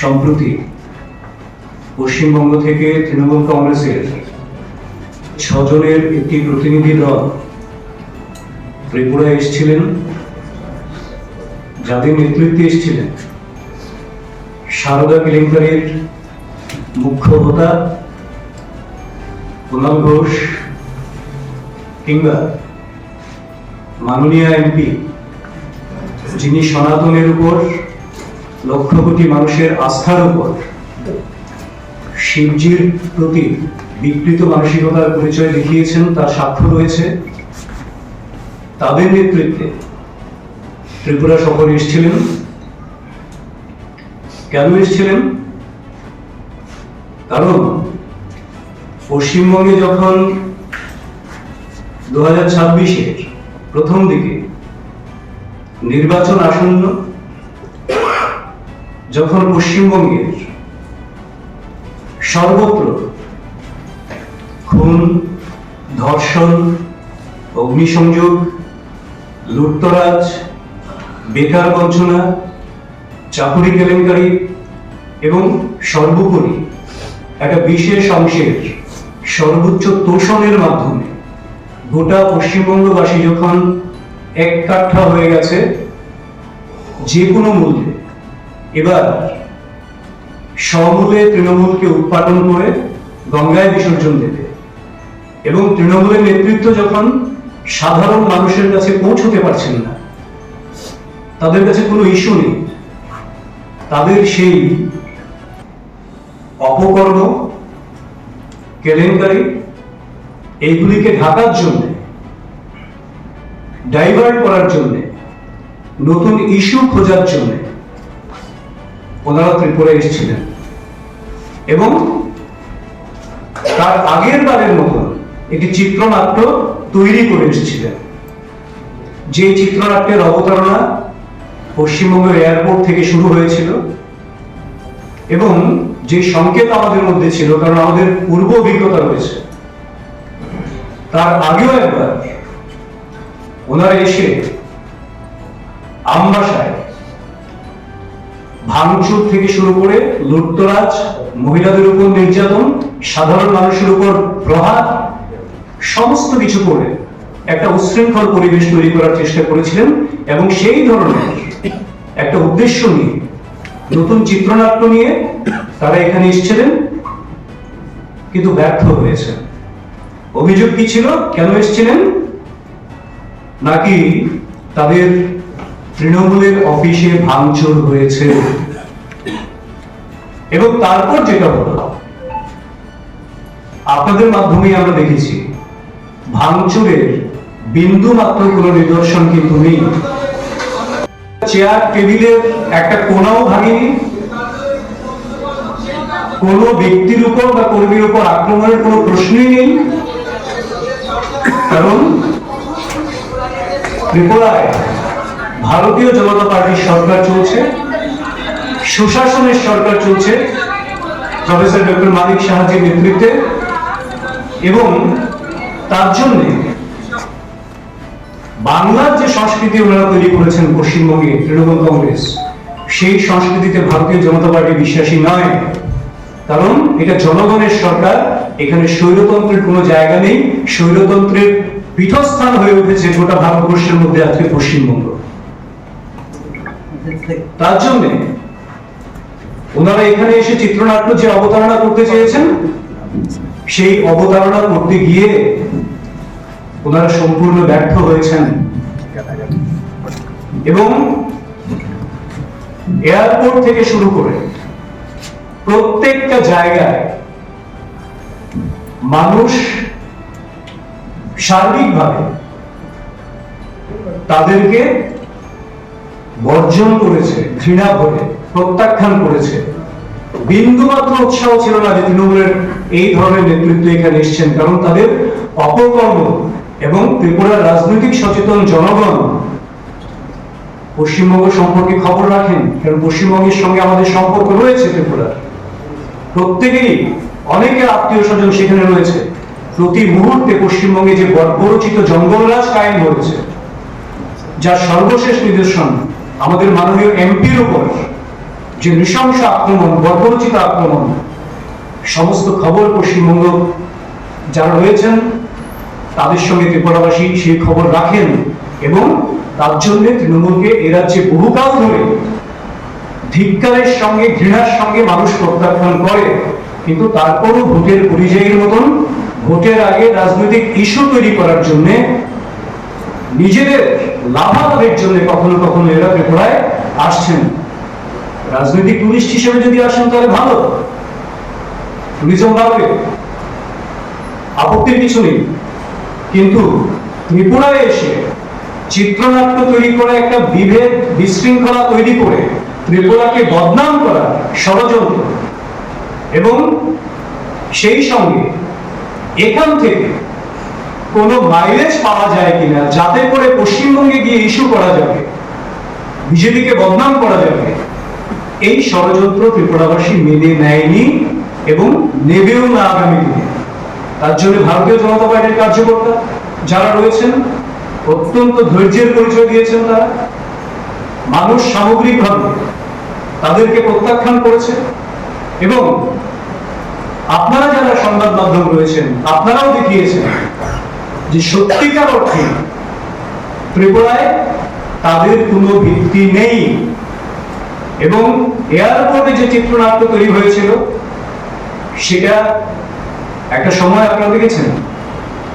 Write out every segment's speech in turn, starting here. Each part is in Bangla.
সম্প্রতি পশ্চিমবঙ্গ থেকে তৃণমূল কংগ্রেসের ছজনের একটি প্রতিনিধি দল ত্রিপুরা এসেছিলেন, যাদের নেতৃত্বে এসেছিলেন সারদা কেলেঙ্কারির মুখ্য হোতা কুণাল ঘোষ কিংবা মাননীয় এমপি যিনি সনাতনের উপর লক্ষ কোটি মানুষের আস্থার উপর শিবজির প্রতি বিকৃত মানসিকতার পরিচয় দেখিয়েছেন, তার সাক্ষ্য রয়েছে। তাদের নেতৃত্বে ত্রিপুরা সফরে এসেছিলেন। কেন এসেছিলেন? কারণ পশ্চিমবঙ্গে যখন দু হাজার প্রথম দিকে নির্বাচন আসন্ন যখন পশ্চিমবঙ্গের সর্বত্র খুন, ধর্ষণ, অগ্নিসংযোগ, লুটতরাজ, বেকার বঞ্চনা, চাকুরি কেলেঙ্কারি এবং সর্বোপরি একটা বিশেষ অংশের সর্বোচ্চ তোষণের মাধ্যমে গোটা পশ্চিমবঙ্গবাসী যখন এক কাঠা হয়ে গেছে, যে কোনো মূল্যে এবার সমূলে তৃণমূলকে উৎপাদন করে গঙ্গায় বিসর্জন দেবে এবং তৃণমূলের নেতৃত্ব যখন সাধারণ মানুষের কাছে পৌঁছতে পারছেন না, তাদের কাছে কোনো ইস্যু নেই। তাদের সেই অপকর্ম, কেলেঙ্কারি, এইগুলিকে ঢাকার জন্য, ডাইভার্ট করার জন্য, নতুন ইস্যু খোঁজার জন্য ওনারা ত্রিপুরা এসেছিলেন। এবং তার আগের বারের মতন একটি চিত্রনাট্য তৈরি করে এসেছিলেন। যে চিত্রনাট্যের অবতারণা পশ্চিমবঙ্গের এয়ারপোর্ট থেকে শুরু হয়েছিল এবং যে সংকেত আমাদের মধ্যে ছিল, কারণ আমাদের পূর্ব অভিজ্ঞতা রয়েছে, তার আগেও একবার ওনারা এসে আমবাসায় ভাঙচুর থেকে শুরু করে লুটতরাজ, মহিলাদের উপর নির্যাতন, সাধারণ মানুষের উপর প্রহার, সমস্ত কিছু করে একটা উচ্ছৃঙ্খল পরিবেশ তৈরি করার চেষ্টা করেছিলেন এবং সেই ধরনের একটা উদ্দেশ্য নিয়ে, নতুন চিত্রনাট্য নিয়ে তারা এখানে এসেছিলেন, কিন্তু ব্যর্থ হয়েছে অভিযোগ কি ছিল? কেন এসেছিলেন? নাকি তাদের তৃণমূলের অফিসে ভাঙচুর হয়েছে। এবং তারপর যেটা হলো, আপনাদের মাধ্যমে আমরা দেখেছি, ভাঙচুরের বিন্দু মাত্র কোনো নিদর্শন কিন্তু নেই। চেয়ার টেবিলের একটা কোনাও ভাঙেনি। কোনো ব্যক্তির উপর বা কর্মীর উপর আক্রমণের কোনো প্রশ্নই নেই। কারণ ত্রিপুরায় ভারতীয় জনতা পার্টির সরকার চলছে, সুশাসনের সরকার চলছে, প্রফেসর ডক্টর মানিক সাহাজির নেতৃত্বে, এবং তার জন্য বাংলার যে সংস্কৃতি ওনারা তৈরি করেছেন পশ্চিমবঙ্গে তৃণমূল কংগ্রেস, সেই সংস্কৃতিতে ভারতীয় জনতা পার্টি বিশ্বাসী নয়। কারণ এটা জনগণের সরকার, এখানে স্বৈরতন্ত্রের কোনো জায়গা নেই, স্বৈরতন্ত্রের পীঠস্থান হয়ে উঠেছে গোটা ভারতবর্ষের মধ্যে আজকে পশ্চিমবঙ্গ। তার জন্য ওনারা এখানে এসে চিত্রনাট্য যে অবতারণা করতে চেয়েছেন, সেই অবতারণা করতে গিয়ে ওনারা সম্পূর্ণ ব্যর্থ হয়েছেন। এবং এয়ারপোর্ট থেকে শুরু করে প্রত্যেকটা জায়গায় মানুষ সার্বিকভাবে তাদেরকে বর্জন করেছে, ঘৃণা করে প্রত্যাখ্যান করেছে। বিন্দুমাত্র উৎসাহ ছিল না যে তৃণমূলের এই ধরনের নেতৃত্ব এখানে এসছেন, কারণ তাদের অপকর্ম এবং ত্রিপুরার রাজনৈতিক সচেতন জনগণ পশ্চিমবঙ্গ সম্পর্কে খবর রাখেন, কারণ পশ্চিমবঙ্গের সঙ্গে আমাদের সম্পর্ক রয়েছে ত্রিপুরার। প্রত্যেকেরই, অনেকের আত্মীয় স্বজন সেখানে রয়েছে। প্রতি মুহূর্তে পশ্চিমবঙ্গে যে বর্বরচিত জঙ্গলরাজ কায়েম হয়েছে যার সর্বশেষ নিদর্শন আমাদের মাননীয় এমপির উপর যে নৃশংস আক্রমণ, বর্বরচিত আক্রমণ, সমস্ত খবর পশ্চিমবঙ্গ যারা রয়েছেন, তাদের সঙ্গে ত্রিপুরাবাসী সেই খবর রাখেন এবং তার জন্য তৃণমূলকে এ রাজ্যে বহুকাল ধরে ধিক্কারের সঙ্গে, ঘৃণার সঙ্গে মানুষ প্রত্যাখ্যান করে, কিন্তু তারপরও ভোটের পরিযায়ীর মতন ভোটের আগে রাজনৈতিক ইস্যু তৈরি করার জন্য নিজেদের লাভালাভের জন্য কখনো কখনো এরা ত্রিপুরায় আসছেন। রাজনৈতিক টুরিস্ট হিসেবে যদি আসেন, তাহলে ভালো। টুরিজম বাড়বে। আপত্তির কিছু নেই। কিন্তু ত্রিপুরায় এসে চিত্রনাট্য তৈরি করে একটা বিভেদ বিশৃঙ্খলা তৈরি করে ত্রিপুরাকে বদনাম করা ষড়যন্ত্র এবং সেই সঙ্গে এখান থেকে কোনো মাইলেজ পাওয়া যায় কিনা, যাতে করে পশ্চিমবঙ্গে গিয়ে ইস্যু করা যাবে, বিজেপিকে বদনাম করা যাবে, এই ষড়যন্ত্র ত্রিপুরাবাসী মেনে নেয়নি এবং নেবেও না আগামী দিনে। তার জন্য ভারতীয় জনতা পার্টির কার্যকর্তা যারা রয়েছেন, অত্যন্ত ধৈর্যের পরিচয় দিয়েছেন তারা, মানুষ সামগ্রিকভাবে তাদেরকে প্রত্যাখ্যান করেছে এবং আপনারা যারা সংবাদ মাধ্যম রয়েছেন, আপনারাও দেখিয়েছেন যে সত্যিকার অর্থে ত্রিপুরায় তাদের কোনো ভিত্তি নেই। এবং এয়ারপোর্টে যে চিত্রনাট্য তৈরি হয়েছিল, সেটা একটা সময় আপনারা দেখেছেন,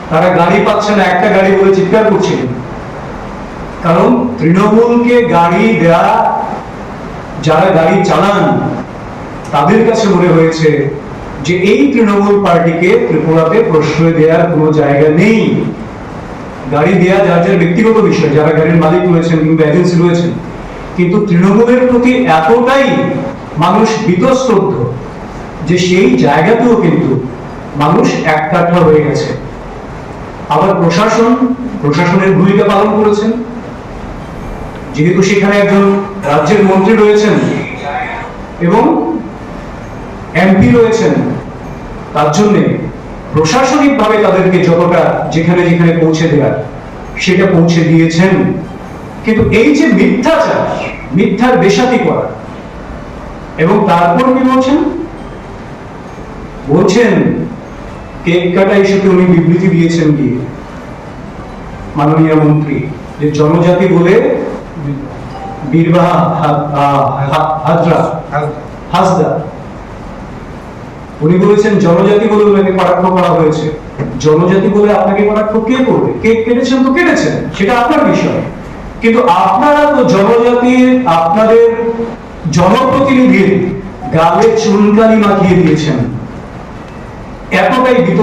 তারা গাড়ি পাচ্ছে না, একটা গাড়ি বলে চিৎকার করছিলেন কারণ তৃণমূলকে গাড়ি দেয়া, যারা গাড়ি চালান, তাদের কাছে মনে হয়েছে যে এই তৃণমূল পার্টিকে ত্রিপুরাতে প্রশ্রয় দেওয়ার কোনো জায়গা নেই। গাড়ি দেয়া যার যার ব্যক্তিগত বিষয়, যারা গাড়ির মালিক রয়েছেন কিংবা এজেন্সি রয়েছেন। কিন্তু তৃণমূলের প্রতি এতটাই মানুষ বিতস্তব্ধ যে সেই জায়গাতেও কিন্তু মানুষ এককাঠা হয়ে গেছে। আবার প্রশাসন, প্রশাসনের ভূমিকা পালন করেছেন। যেহেতু সেখানে একজন রাজ্যের মন্ত্রী রয়েছেন এবং এমপি রয়েছেন তার জন্য প্রশাসনিকভাবে তাদেরকে যতটা যেখানে যেখানে পৌঁছে দেওয়ার, সেটা পৌঁছে দিয়েছেন। কিন্তু এই যে মিথ্যাচার, মিথ্যার বেশাতি করা, এবং তারপর কি বলছেন? বলছেন, কেক কাটা ইস্যুতে উনি বিবৃতি দিয়েছেন কি? মাননীয় মন্ত্রী, যে জনজাতি বলে বীরবাহা হাজরা হাসদা উনি বলেছেন, জনজাতি বলে উনাকে কটাক্ষ করা হয়েছে। জনজাতি বলে আপনাকে কটাক্ষ কে করবে? কে কেটেছেন তো কেটেছেন, সেটা আপনার বিষয়। কিন্তু আপনারা তো জনজাতির আপনাদের জনপ্রতিনিধির গালে চুনকালি মাখিয়ে দিয়েছেন। এতটাই বিত